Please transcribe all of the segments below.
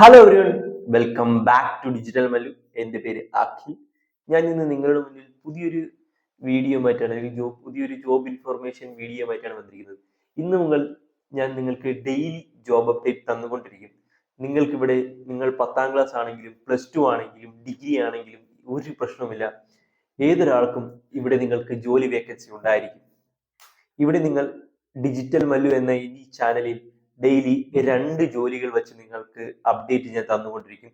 Hello everyone welcome back to digital Mallu എന്റെ പേര് അഖിൽ. ഞാൻ ഇന്ന് നിങ്ങളുടെ മുന്നിൽ പുതിയൊരു വീഡിയോ ആയിട്ടാണ് അല്ലെങ്കിൽ ജോബ് പുതിയൊരു ജോബ് ഇൻഫർമേഷൻ വീഡിയോ ആയിട്ടാണ് വന്നിരിക്കുന്നത്. ഇന്ന് മുതൽ ഞാൻ നിങ്ങൾക്ക് ഡെയിലി ജോബ് അപ്ഡേറ്റ് തന്നുകൊണ്ടിരിക്കും. നിങ്ങൾക്കിവിടെ നിങ്ങൾ പത്താം ക്ലാസ് ആണെങ്കിലും പ്ലസ് ടു ആണെങ്കിലും ഡിഗ്രി ആണെങ്കിലും ഒരു പ്രശ്നവുമില്ല. ഏതൊരാൾക്കും ഇവിടെ നിങ്ങൾക്ക് ജോലി വേക്കൻസി ഉണ്ടായിരിക്കും. ഇവിടെ നിങ്ങൾ ഡിജിറ്റൽ മല്ലു എന്ന ഈ ചാനലിൽ ഡെയിലി രണ്ട് ജോലികൾ വെച്ച് നിങ്ങൾക്ക് അപ്ഡേറ്റ് ഞാൻ തന്നുകൊണ്ടിരിക്കും.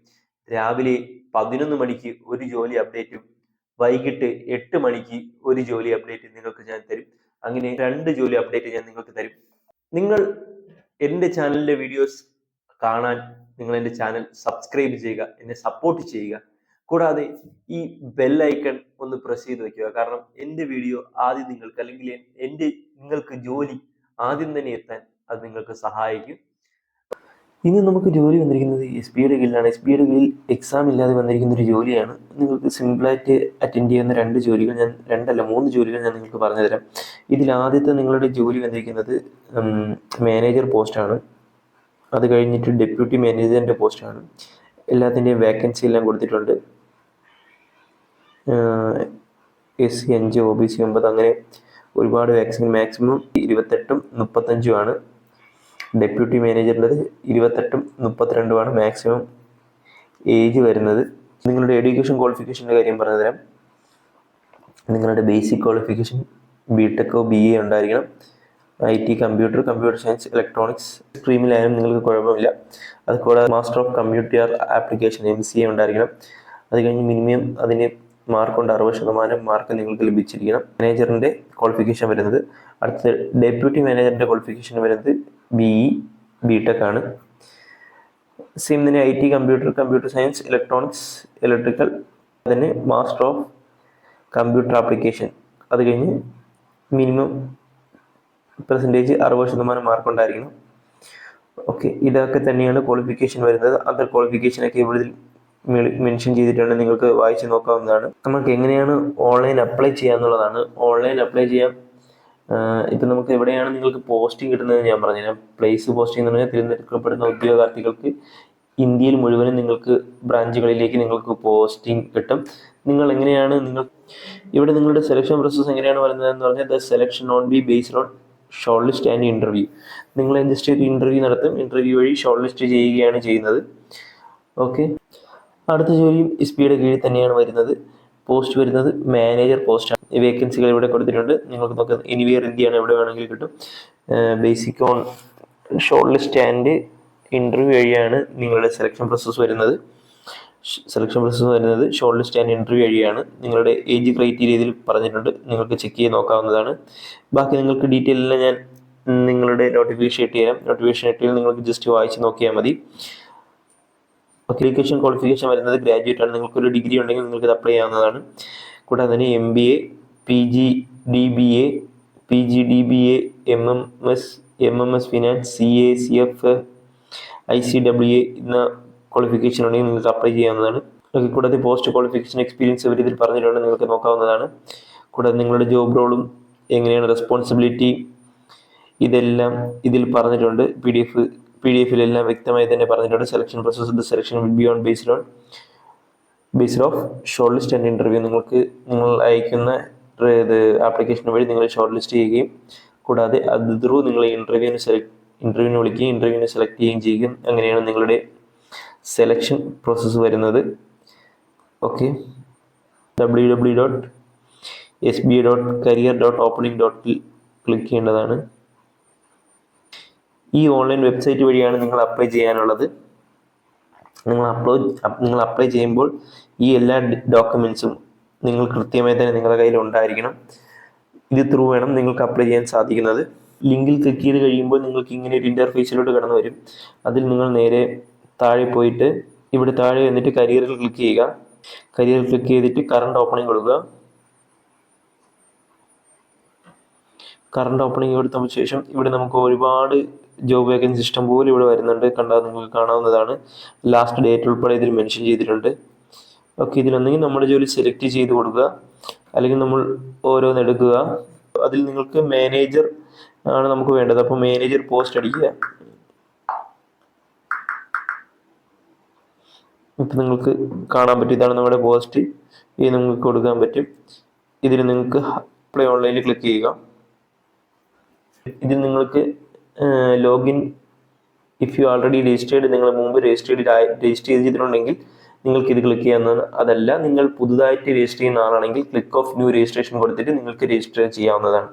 രാവിലെ പതിനൊന്ന് മണിക്ക് ഒരു ജോലി അപ്ഡേറ്റും വൈകിട്ട് എട്ട് മണിക്ക് ഒരു ജോലി അപ്ഡേറ്റ് നിങ്ങൾക്ക് ഞാൻ തരും. അങ്ങനെ രണ്ട് ജോലി അപ്ഡേറ്റ് ഞാൻ നിങ്ങൾക്ക് തരും. നിങ്ങൾ എന്റെ ചാനലിലെ വീഡിയോസ് കാണാൻ നിങ്ങൾ എന്റെ ചാനൽ സബ്സ്ക്രൈബ് ചെയ്യുക എന്നെ സപ്പോർട്ട് ചെയ്യുക. കൂടാതെ ഈ ബെൽ ഐക്കൺ ഒന്ന് പ്രസ് ചെയ്ത് വെക്കുക. കാരണം എന്റെ വീഡിയോ ആദ്യം നിങ്ങൾക്ക് അല്ലെങ്കിൽ എന്റെ നിങ്ങൾക്ക് ജോലി ആദ്യം തന്നെ എത്താൻ അത് നിങ്ങൾക്ക് സഹായിക്കും. ഇനി നമുക്ക് ജോലി വന്നിരിക്കുന്നത് എസ് ബി ഐയുടെ കീഴിലാണ്. എസ് ബി ഐയുടെ കീഴിൽ എക്സാം ഇല്ലാതെ വന്നിരിക്കുന്ന ഒരു ജോലിയാണ്. നിങ്ങൾക്ക് സിമ്പിളായിട്ട് അറ്റൻഡ് ചെയ്യുന്ന രണ്ട് ജോലികൾ ഞാൻ രണ്ടല്ല മൂന്ന് ജോലികൾ ഞാൻ നിങ്ങൾക്ക് പറഞ്ഞുതരാം. ഇതിൽ ആദ്യത്തെ നിങ്ങളുടെ ജോലി വന്നിരിക്കുന്നത് മാനേജർ പോസ്റ്റാണ് അത് കഴിഞ്ഞിട്ട് ഡെപ്യൂട്ടി മാനേജറിന്റെ പോസ്റ്റാണ് എല്ലാത്തിന്റെയും വേക്കൻസി എല്ലാം കൊടുത്തിട്ടുണ്ട്. എസ് സി അഞ്ച് ഒ ബി സി ഒമ്പത് അങ്ങനെ ഒരുപാട് വാക്സിൻ മാക്സിമം ഇരുപത്തെട്ടും മുപ്പത്തഞ്ചുമാണ് ഡെപ്യൂട്ടി മാനേജറിന്റെത് ഇരുപത്തെട്ടും മുപ്പത്തിരണ്ടുമാണ് മാക്സിമം ഏജ് വരുന്നത്. നിങ്ങളുടെ എഡ്യൂക്കേഷൻ ക്വാളിഫിക്കേഷന്റെ കാര്യം പറഞ്ഞു തരാം നിങ്ങളുടെ ബേസിക് ക്വാളിഫിക്കേഷൻ ബി ടെക്കോ ബി എ ഉണ്ടായിരിക്കണം. I T computer computer science electronics സ്ട്രീമിലായാലും നിങ്ങൾക്ക് കുഴപ്പമില്ല. അത് കൂടാതെ master of computer application M C A ഉണ്ടായിരിക്കണം. അത് കഴിഞ്ഞ് മിനിമം അതിന് മാർക്ക് കൊണ്ട് അറുപത് ശതമാനം മാർക്ക് നിങ്ങൾക്ക് ലഭിച്ചിരിക്കണം. മാനേജറിന്റെ ക്വാളിഫിക്കേഷൻ വരുന്നത്. അടുത്ത ഡെപ്യൂട്ടി മാനേജറിന്റെ ക്വാളിഫിക്കേഷൻ വരുന്നത് ബി ഇ ബി ടെക് ആണ്. സെയിം തന്നെ I T computer computer science electronics electrical അതിന് മാസ്റ്റർ ഓഫ് കമ്പ്യൂട്ടർ ആപ്ലിക്കേഷൻ അത് കഴിഞ്ഞ് മിനിമം പെർസെന്റേജ് അറുപത് ശതമാനം മാർക്ക് ഉണ്ടായിരിക്കണം. ഓക്കെ ഇതൊക്കെ തന്നെയാണ് ക്വാളിഫിക്കേഷൻ വരുന്നത്. അതർ ക്വാളിഫിക്കേഷനൊക്കെ ഇവിടെ മെൻഷൻ ചെയ്തിട്ടുണ്ട് നിങ്ങൾക്ക് വായിച്ച് നോക്കാവുന്നതാണ്. നമുക്ക് എങ്ങനെയാണ് ഓൺലൈൻ അപ്ലൈ ചെയ്യാന്നുള്ളതാണ്. ഓൺലൈൻ അപ്ലൈ ചെയ്യാം ഇപ്പം നമുക്ക് എവിടെയാണ് നിങ്ങൾക്ക് പോസ്റ്റിംഗ് കിട്ടുന്നത് ഞാൻ പറഞ്ഞുതരാം. പ്ലേസ് പോസ്റ്റിംഗ് എന്ന് പറഞ്ഞാൽ തിരഞ്ഞെടുക്കപ്പെടുന്ന ഉദ്യോഗാർത്ഥികൾക്ക് ഇന്ത്യയിൽ മുഴുവനും നിങ്ങൾക്ക് ബ്രാഞ്ചുകളിലേക്ക് നിങ്ങൾക്ക് പോസ്റ്റിംഗ് കിട്ടും. നിങ്ങൾ എങ്ങനെയാണ് നിങ്ങൾ ഇവിടെ നിങ്ങളുടെ സെലക്ഷൻ പ്രോസസ്സ് എങ്ങനെയാണ് പറയുന്നത് എന്ന് പറഞ്ഞാൽ the selection on B based on shortlist and interview നിങ്ങൾ ജസ്റ്റ് ഒരു ഇന്റർവ്യൂ നടത്തും. ഇന്റർവ്യൂ വഴി ഷോർട്ട് ലിസ്റ്റ് ചെയ്യുകയാണ് ചെയ്യുന്നത്. ഓക്കെ അടുത്ത ജോലിയും സ്പീഡ് കീഴിൽ തന്നെയാണ് വരുന്നത്. പോസ്റ്റ് വരുന്നത് മാനേജർ പോസ്റ്റാണ് വേക്കൻസികൾ ഇവിടെ കൊടുത്തിട്ടുണ്ട്. നിങ്ങൾക്ക് നോക്കാം എനിവിയർ ഇന്ത്യയാണ് എവിടെ വേണമെങ്കിലും കിട്ടും. Basic on shortlist and interview വഴിയാണ് നിങ്ങളുടെ സെലക്ഷൻ പ്രോസസ്സ് വരുന്നത്. സെലക്ഷൻ പ്രോസസ്സ് വരുന്നത് ഷോർട്ട് ലിസ്റ്റ് ആൻഡ് ഇന്റർവ്യൂ വഴിയാണ്. നിങ്ങളുടെ ഏജ് ക്രൈറ്റീരിയയിൽ പറഞ്ഞിട്ടുണ്ട്. നിങ്ങൾക്ക് ചെക്ക് ചെയ്ത് നോക്കാവുന്നതാണ്. ബാക്കി നിങ്ങൾക്ക് ഡീറ്റെയിൽ എല്ലാം ഞാൻ നിങ്ങളുടെ നോട്ടിഫിക്കേഷൻ ഇട്ട് തരാം. നോട്ടിഫിക്കേഷൻ ഇട്ടിൽ നിങ്ങൾക്ക് ജസ്റ്റ് വായിച്ച് നോക്കിയാൽ മതി. അപ്ലിക്കേഷൻ ക്വാളിഫിക്കേഷൻ വരുന്നത് ഗ്രാജുവേറ്റ് ആണ്. നിങ്ങൾക്ക് ഒരു ഡിഗ്രി ഉണ്ടെങ്കിൽ നിങ്ങൾക്ക് അപ്ലൈ ചെയ്യാവുന്നതാണ്. കൂടാതെ തന്നെ M B A P G D B A P G D B A M M S M M S finance C A C F I C W A എന്ന qualification ഉണ്ടെങ്കിൽ നിങ്ങൾക്ക് apply ചെയ്യാവുന്നതാണ്. കൂടാതെ post qualification experience ഇവർ ഇതിൽ പറഞ്ഞിട്ടുണ്ട് നിങ്ങൾക്ക് നോക്കാവുന്നതാണ്. കൂടാതെ നിങ്ങളുടെ ജോബ് റോളും എങ്ങനെയാണ് റെസ്പോൺസിബിലിറ്റി ഇതെല്ലാം ഇതിൽ പറഞ്ഞിട്ടുണ്ട്. P D F P D എഫിലെല്ലാം വ്യക്തമായി തന്നെ പറഞ്ഞിട്ടുണ്ട്. Selection process the selection will be on based on based of shortlist and interview നിങ്ങൾക്ക് നിങ്ങൾ അയക്കുന്ന ഇത് ആപ്ലിക്കേഷൻ വഴി നിങ്ങൾ ഷോർട്ട് ലിസ്റ്റ് ചെയ്യുകയും കൂടാതെ അത് ത്രൂ നിങ്ങൾ ഇന്റർവ്യൂവിന് സെലക്ട് ഇന്റർവ്യൂവിന് വിളിക്കുകയും ഇന്റർവ്യൂവിന് സെലക്ട് ചെയ്യുകയും ചെയ്യുകയും അങ്ങനെയാണ് നിങ്ങളുടെ സെലക്ഷൻ പ്രോസസ്സ് വരുന്നത്. Okay W W dot S B dot career dot opening ഡോട്ടിൽ click ചെയ്യേണ്ടതാണ്. ഈ ഓൺലൈൻ വെബ്സൈറ്റ് വഴിയാണ് നിങ്ങൾ അപ്ലൈ ചെയ്യാനുള്ളത്. നിങ്ങൾ അപ്ലോഡ് നിങ്ങൾ അപ്ലൈ ചെയ്യുമ്പോൾ ഈ എല്ലാ ഡോക്യുമെൻസും നിങ്ങൾ കൃത്യമായി തന്നെ നിങ്ങളുടെ കയ്യിൽ ഉണ്ടായിരിക്കണം. ഇത് ത്രൂ വേണം നിങ്ങൾക്ക് അപ്ലൈ ചെയ്യാൻ സാധിക്കുന്നത്. ലിങ്കിൽ ക്ലിക്ക് ചെയ്ത് കഴിയുമ്പോൾ നിങ്ങൾക്ക് ഇങ്ങനെ ഒരു ഇന്റർഫേസിലോട്ട് കടന്നു വരും. അതിൽ നിങ്ങൾ നേരെ താഴെ പോയിട്ട് ഇവിടെ താഴെ വന്നിട്ട് കരിയറിൽ ക്ലിക്ക് ചെയ്യുക. കരിയറിൽ ക്ലിക്ക് ചെയ്തിട്ട് കറണ്ട് ഓപ്പണിംഗ് കൊടുക്കുക. കറണ്ട് ഓപ്പണിംഗ് കൊടുത്തതിന് ശേഷം ഇവിടെ നമുക്ക് ഒരുപാട് ജോബ് വേക്കൻസി ഇഷ്ടം പോലെ ഇവിടെ വരുന്നുണ്ട്. കണ്ടാൽ നിങ്ങൾക്ക് കാണാവുന്നതാണ്. ലാസ്റ്റ് ഡേറ്റ് ഉൾപ്പെടെ ഇതിൽ മെൻഷൻ ചെയ്തിട്ടുണ്ട്. ഓക്കെ ഇതിലൊന്നെങ്കിൽ നമ്മുടെ ജോലി സെലക്ട് ചെയ്ത് കൊടുക്കുക. അല്ലെങ്കിൽ നമ്മൾ ഓരോന്ന് എടുക്കുക. അതിൽ നിങ്ങൾക്ക് മാനേജർ ആണ് നമുക്ക് വേണ്ടത്. അപ്പോൾ മാനേജർ പോസ്റ്റ് അടിക്കുക. ഇപ്പം നിങ്ങൾക്ക് കാണാൻ പറ്റും. ഇതാണ് നമ്മുടെ പോസ്റ്റ് ഇത് നിങ്ങൾക്ക് കൊടുക്കാൻ പറ്റും. ഇതിൽ നിങ്ങൾക്ക് അപ്ലൈ ഓൺലൈനിൽ ക്ലിക്ക് ചെയ്യുക. ഇതിൽ നിങ്ങൾക്ക് login if you already registered നിങ്ങൾ മുമ്പ് രജിസ്റ്റേർഡ് രജിസ്റ്റർ ചെയ്തിട്ടുണ്ടെങ്കിൽ നിങ്ങൾക്ക് ഇത് ക്ലിക്ക് ചെയ്യാവുന്നതാണ്. അതല്ല നിങ്ങൾ പുതുതായിട്ട് രജിസ്റ്റർ ചെയ്യുന്ന ആളാണെങ്കിൽ ക്ലിക്ക് ഓഫ് ന്യൂ രജിസ്ട്രേഷൻ കൊടുത്തിട്ട് നിങ്ങൾക്ക് രജിസ്റ്റർ ചെയ്യാവുന്നതാണ്.